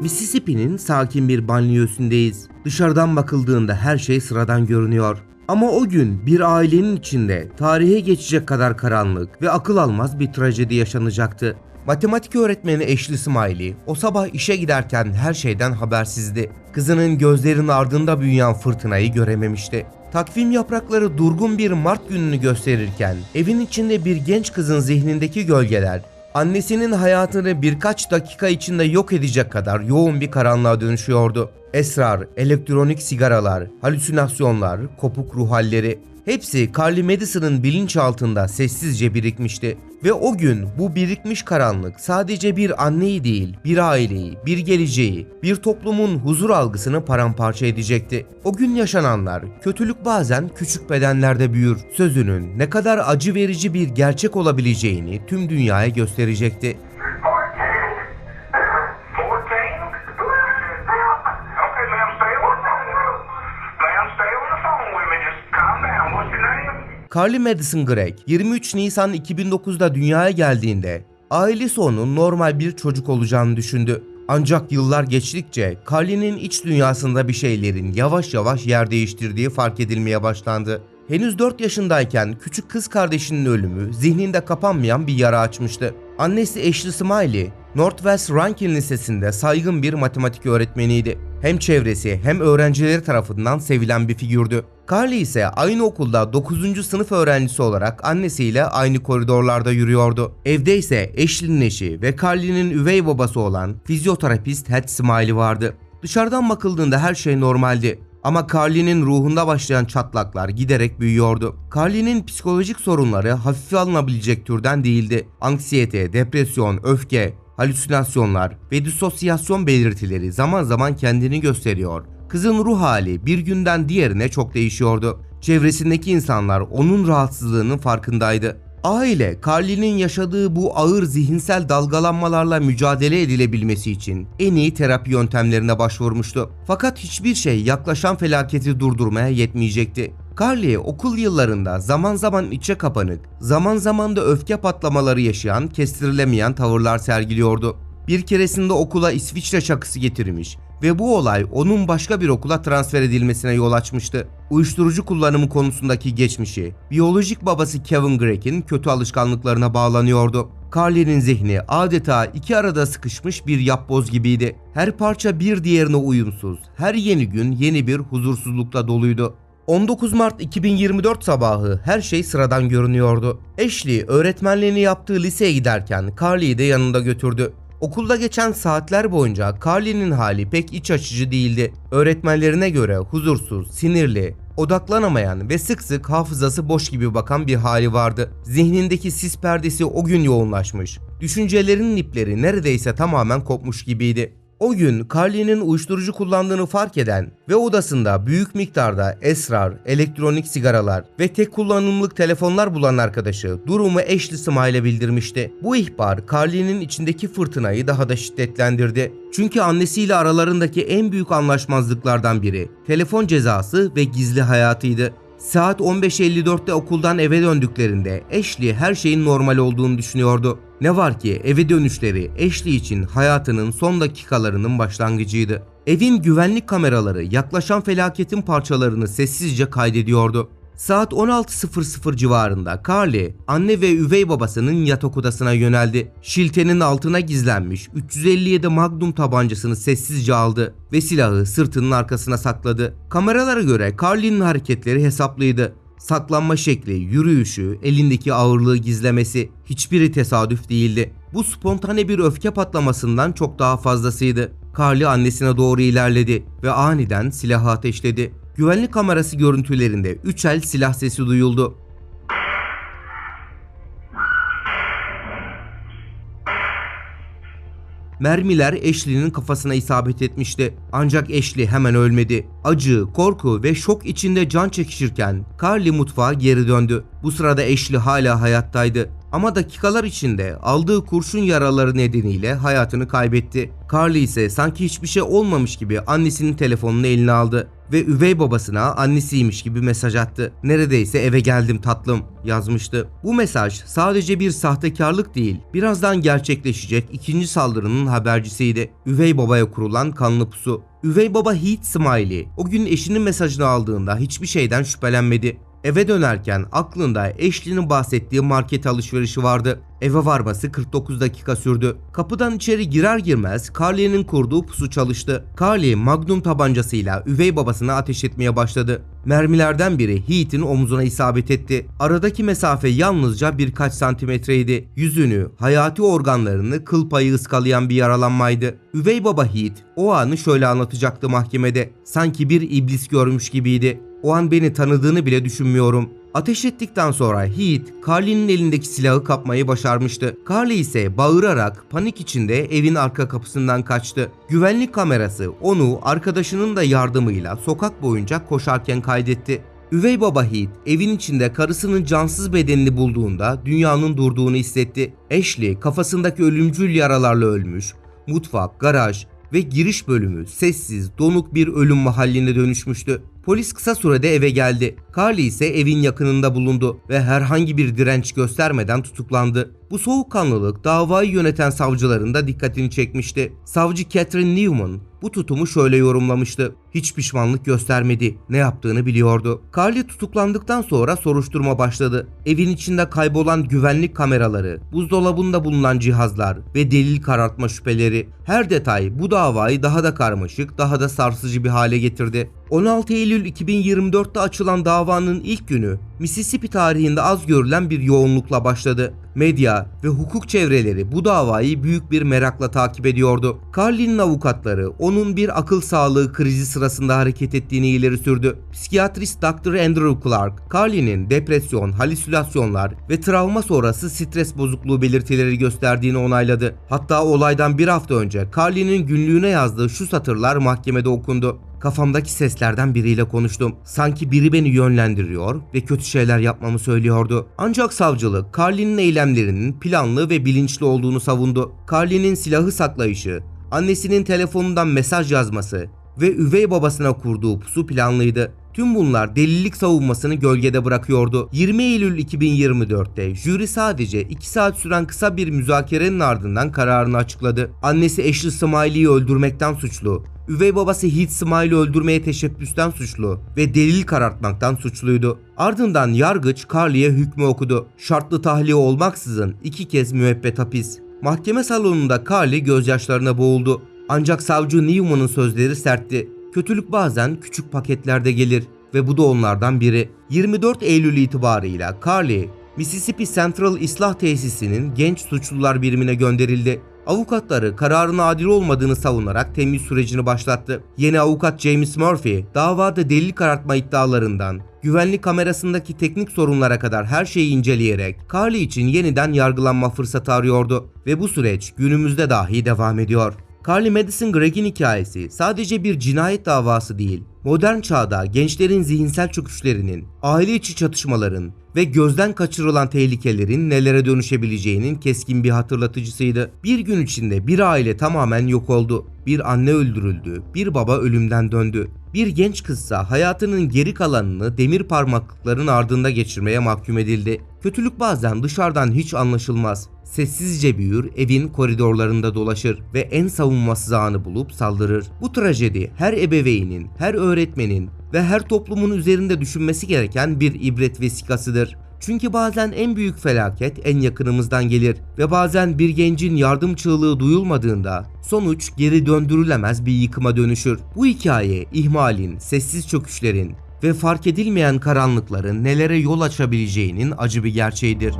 Mississippi'nin sakin bir banliyösündeyiz. Dışarıdan bakıldığında her şey sıradan görünüyor. Ama o gün bir ailenin içinde tarihe geçecek kadar karanlık ve akıl almaz bir trajedi yaşanacaktı. Matematik öğretmeni Ashley Smiley o sabah işe giderken her şeyden habersizdi. Kızının gözlerinin ardında büyüyen fırtınayı görememişti. Takvim yaprakları durgun bir Mart gününü gösterirken evin içinde bir genç kızın zihnindeki gölgeler annesinin hayatını birkaç dakika içinde yok edecek kadar yoğun bir karanlığa dönüşüyordu. Esrar, elektronik sigaralar, halüsinasyonlar, kopuk ruh halleri hepsi Carly Madison'ın bilinçaltında sessizce birikmişti. Ve o gün bu birikmiş karanlık sadece bir anneyi değil, bir aileyi, bir geleceği, bir toplumun huzur algısını paramparça edecekti. O gün yaşananlar, kötülük bazen küçük bedenlerde büyür sözünün ne kadar acı verici bir gerçek olabileceğini tüm dünyaya gösterecekti. Carly Madison Gregg 23 Nisan 2009'da dünyaya geldiğinde ailesi onun normal bir çocuk olacağını düşündü. Ancak yıllar geçtikçe Carly'nin iç dünyasında bir şeylerin yavaş yavaş yer değiştirdiği fark edilmeye başlandı. Henüz 4 yaşındayken küçük kız kardeşinin ölümü zihninde kapanmayan bir yara açmıştı. Annesi Ashley Smiley, Northwest Rankin Lisesi'nde saygın bir matematik öğretmeniydi. Hem çevresi hem öğrencileri tarafından sevilen bir figürdü. Carly ise aynı okulda 9. sınıf öğrencisi olarak annesiyle aynı koridorlarda yürüyordu. Evde ise Ashley'nin eşi ve Carly'nin üvey babası olan fizyoterapist Ted Smiley vardı. Dışarıdan bakıldığında her şey normaldi. Ama Carly'nin ruhunda başlayan çatlaklar giderek büyüyordu. Carly'nin psikolojik sorunları hafife alınabilecek türden değildi. Anksiyete, depresyon, öfke, halüsinasyonlar ve disosyasyon belirtileri zaman zaman kendini gösteriyor. Kızın ruh hali bir günden diğerine çok değişiyordu. Çevresindeki insanlar onun rahatsızlığının farkındaydı. Aile, Carly'nin yaşadığı bu ağır zihinsel dalgalanmalarla mücadele edilebilmesi için en iyi terapi yöntemlerine başvurmuştu. Fakat hiçbir şey yaklaşan felaketi durdurmaya yetmeyecekti. Carly okul yıllarında zaman zaman içe kapanık, zaman zaman da öfke patlamaları yaşayan, kestirilemeyen tavırlar sergiliyordu. Bir keresinde okula İsviçre çakısı getirmiş ve bu olay onun başka bir okula transfer edilmesine yol açmıştı. Uyuşturucu kullanımı konusundaki geçmişi, biyolojik babası Kevin Gregg'in kötü alışkanlıklarına bağlanıyordu. Carly'nin zihni adeta iki arada sıkışmış bir yapboz gibiydi. Her parça bir diğerine uyumsuz, her yeni gün yeni bir huzursuzlukla doluydu. 19 Mart 2024 sabahı her şey sıradan görünüyordu. Ashley öğretmenliğini yaptığı liseye giderken Carly'yi de yanında götürdü. Okulda geçen saatler boyunca Carly'nin hali pek iç açıcı değildi. Öğretmenlerine göre huzursuz, sinirli, odaklanamayan ve sık sık hafızası boş gibi bakan bir hali vardı. Zihnindeki sis perdesi o gün yoğunlaşmış. Düşüncelerinin ipleri neredeyse tamamen kopmuş gibiydi. O gün Carly'nin uyuşturucu kullandığını fark eden ve odasında büyük miktarda esrar, elektronik sigaralar ve tek kullanımlık telefonlar bulan arkadaşı durumu Ashley Smile'e bildirmişti. Bu ihbar Carly'nin içindeki fırtınayı daha da şiddetlendirdi. Çünkü annesiyle aralarındaki en büyük anlaşmazlıklardan biri telefon cezası ve gizli hayatıydı. Saat 15.54'te okuldan eve döndüklerinde Ashley her şeyin normal olduğunu düşünüyordu. Ne var ki eve dönüşleri Ashley için hayatının son dakikalarının başlangıcıydı. Evin güvenlik kameraları yaklaşan felaketin parçalarını sessizce kaydediyordu. Saat 16.00 civarında Carly, anne ve üvey babasının yatak odasına yöneldi. Şiltenin altına gizlenmiş 357 Magnum tabancasını sessizce aldı ve silahı sırtının arkasına sakladı. Kameralara göre Carly'nin hareketleri hesaplıydı. Saklanma şekli, yürüyüşü, elindeki ağırlığı gizlemesi hiçbiri tesadüf değildi. Bu spontane bir öfke patlamasından çok daha fazlasıydı. Carly annesine doğru ilerledi ve aniden silahı ateşledi. Güvenlik kamerası görüntülerinde 3 el silah sesi duyuldu. Mermiler Ashley'nin kafasına isabet etmişti. Ancak Ashley hemen ölmedi. Acı, korku ve şok içinde can çekişirken Carly mutfağa geri döndü. Bu sırada Ashley hala hayattaydı. Ama dakikalar içinde aldığı kurşun yaraları nedeniyle hayatını kaybetti. Carly ise sanki hiçbir şey olmamış gibi annesinin telefonunu eline aldı ve üvey babasına annesiymiş gibi mesaj attı. Neredeyse eve geldim tatlım yazmıştı. Bu mesaj sadece bir sahtekarlık değil, birazdan gerçekleşecek ikinci saldırının habercisiydi. Üvey babaya kurulan kanlı pusu. Üvey baba Heath Smiley o gün eşinin mesajını aldığında hiçbir şeyden şüphelenmedi. Eve dönerken aklında Ashley'nin bahsettiği market alışverişi vardı. Eve varması 49 dakika sürdü. Kapıdan içeri girer girmez Carly'nin kurduğu pusu çalıştı. Carly magnum tabancasıyla üvey babasına ateş etmeye başladı. Mermilerden biri Heath'in omzuna isabet etti. Aradaki mesafe yalnızca birkaç santimetreydi. Yüzünü, hayati organlarını kıl payı ıskalayan bir yaralanmaydı. Üvey baba Heath o anı şöyle anlatacaktı mahkemede. Sanki bir iblis görmüş gibiydi. O an beni tanıdığını bile düşünmüyorum. Ateş ettikten sonra Heath, Carly'nin elindeki silahı kapmayı başarmıştı. Carly ise bağırarak panik içinde evin arka kapısından kaçtı. Güvenlik kamerası onu arkadaşının da yardımıyla sokak boyunca koşarken kaydetti. Üvey baba Heath evin içinde karısının cansız bedenini bulduğunda dünyanın durduğunu hissetti. Ashley kafasındaki ölümcül yaralarla ölmüş. Mutfak, garaj ve giriş bölümü sessiz, donuk bir ölüm mahalline dönüşmüştü. Polis kısa sürede eve geldi. Carly ise evin yakınında bulundu ve herhangi bir direnç göstermeden tutuklandı. Bu soğukkanlılık davayı yöneten savcıların da dikkatini çekmişti. Savcı Catherine Newman bu tutumu şöyle yorumlamıştı. Hiç pişmanlık göstermedi. Ne yaptığını biliyordu. Carly tutuklandıktan sonra soruşturma başladı. Evin içinde kaybolan güvenlik kameraları, buzdolabında bulunan cihazlar ve delil karartma şüpheleri. Her detay bu davayı daha da karmaşık, daha da sarsıcı bir hale getirdi. 16 Eylül 2024'te açılan davanın ilk günü Mississippi tarihinde az görülen bir yoğunlukla başladı. Medya ve hukuk çevreleri bu davayı büyük bir merakla takip ediyordu. Carly'nin avukatları onun bir akıl sağlığı krizi sırasında hareket ettiğini ileri sürdü. Psikiyatrist Dr. Andrew Clark, Carly'nin depresyon, halüsinasyonlar ve travma sonrası stres bozukluğu belirtileri gösterdiğini onayladı. Hatta olaydan bir hafta önce Carly'nin günlüğüne yazdığı şu satırlar mahkemede okundu. Kafamdaki seslerden biriyle konuştum. Sanki biri beni yönlendiriyor ve kötü şeyler yapmamı söylüyordu. Ancak savcılık Carly'nin eylemlerinin planlı ve bilinçli olduğunu savundu. Carly'nin silahı saklayışı, annesinin telefonundan mesaj yazması ve üvey babasına kurduğu pusu planlıydı. Tüm bunlar delilik savunmasını gölgede bırakıyordu. 20 Eylül 2024'te jüri sadece 2 saat süren kısa bir müzakerenin ardından kararını açıkladı. Annesi Ashley Smiley'i öldürmekten suçlu, üvey babası Heath Smiley'i öldürmeye teşebbüsten suçlu ve delil karartmaktan suçluydu. Ardından yargıç Carly'e hükmü okudu. Şartlı tahliye olmaksızın iki kez müebbet hapis. Mahkeme salonunda Carly gözyaşlarına boğuldu. Ancak savcı Newman'ın sözleri sertti. Kötülük bazen küçük paketlerde gelir ve bu da onlardan biri. 24 Eylül itibarıyla Carly, Mississippi Central İslah Tesisi'nin genç suçlular birimine gönderildi. Avukatları kararın adil olmadığını savunarak temiz sürecini başlattı. Yeni avukat James Murphy, davada delil karartma iddialarından, güvenlik kamerasındaki teknik sorunlara kadar her şeyi inceleyerek Carly için yeniden yargılanma fırsatı arıyordu ve bu süreç günümüzde dahi devam ediyor. Carly Madison Gregg'in hikayesi sadece bir cinayet davası değil, modern çağda gençlerin zihinsel çöküşlerinin, aile içi çatışmaların ve gözden kaçırılan tehlikelerin nelere dönüşebileceğinin keskin bir hatırlatıcısıydı. Bir gün içinde bir aile tamamen yok oldu. Bir anne öldürüldü, bir baba ölümden döndü. Bir genç kızsa hayatının geri kalanını demir parmaklıkların ardında geçirmeye mahkum edildi. Kötülük bazen dışarıdan hiç anlaşılmaz. Sessizce büyür, evin koridorlarında dolaşır ve en savunmasız anı bulup saldırır. Bu trajedi her ebeveynin, her öğretmenin ve her toplumun üzerinde düşünmesi gereken bir ibret vesikasıdır. Çünkü bazen en büyük felaket en yakınımızdan gelir ve bazen bir gencin yardım çığlığı duyulmadığında sonuç geri döndürülemez bir yıkıma dönüşür. Bu hikaye ihmalin, sessiz çöküşlerin ve fark edilmeyen karanlıkların nelere yol açabileceğinin acı bir gerçeğidir.